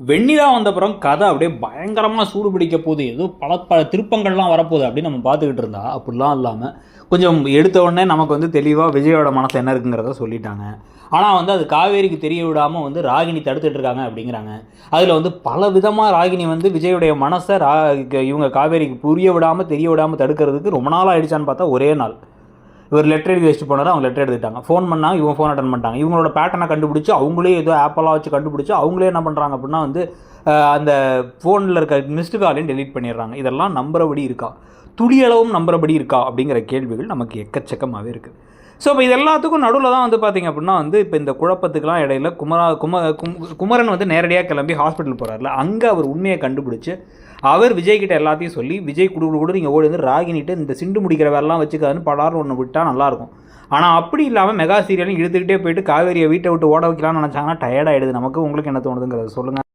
வெண்ணிலா வந்தப்புறம் கதை அப்படியே பயங்கரமாக சூடு பிடிக்க போகுது. ஏதோ பல பல திருப்பங்கள்லாம் வரப்போகுது அப்படின்னு நம்ம பார்த்துக்கிட்டு இருந்தா. அப்படிலாம் இல்லாமல் கொஞ்சம் எடுத்த உடனே நமக்கு வந்து தெளிவாக விஜயோட மனசு என்ன இருக்குங்கிறத சொல்லிட்டாங்க. ஆனால் வந்து அது காவேரிக்கு தெரிய விடாமல் வந்து ராகினி தடுத்துட்டு இருக்காங்க அப்படிங்கிறாங்க. அதில் வந்து பல விதமாக ராகினி வந்து விஜயுடைய மனசை ரா இவங்க காவேரிக்கு புரிய விடாமல் தெரிய விடாமல் தடுக்கிறதுக்கு ரொம்ப நாள் ஆயிடுச்சான்னு பார்த்தா ஒரே நாள். இவர் லெட்டர் எழுதி வச்சுட்டு போனார் அவங்க லெட்டர் எடுத்துட்டாங்க. ஃபோன் பண்ணாங்க இவங்க ஃபோன் அட்டன் பண்ணிட்டாங்க. இவங்களோட பேட்டர்னை கண்டுபிடிச்சி அவங்களே ஏதோ ஆப்பெல்லாம் வச்சு கண்டுபிடிச்சி அவங்களே என்ன பண்ணுறாங்க அப்படின்னா வந்து அந்த ஃபோனில் இருக்க மிஸ்டு காலையும் டெலீட் பண்ணிடுறாங்க. இதெல்லாம் நம்புறபடி இருக்கா? துளியளவும் நம்புறபடி இருக்கா? அப்படிங்கிற கேள்விகள் நமக்கு எக்கச்சக்கமாகவே இருக்குது ஸோ இப்போ இது எல்லாத்துக்கும் நடுவில் தான் வந்து பார்த்தீங்க அப்படின்னா வந்து இப்போ இந்த குழப்பத்துக்கெல்லாம் இடையில குமரா கும குமரன் வந்து நேரடியாக கிளம்பி ஹாஸ்பிட்டல் போகிறார்ல அங்கே அவர் உண்மையை கண்டுபிடிச்சி அவர் விஜய் கிட்ட எல்லாத்தையும் சொல்லி விஜய் குடு கூட நீங்கள் ஓடி வந்து ராகினிட்டு இந்த சிண்டு முடிக்கிற வேலைலாம் வச்சுக்காதுன்னு படார்னு ஒன்று விட்டால் நல்லாயிருக்கும் ஆனால் அப்படி இல்லாமல் மெகா சீரியலையும் இழுத்துக்கிட்டே போயிட்டு காவேரியை வீட்டை விட்டு ஓட வைக்கலாம்னு நினச்சாங்கன்னா டயர்டாகிடுது நமக்கு உங்களுக்கு என்ன தோணுதுங்கிறத சொல்லுங்கள்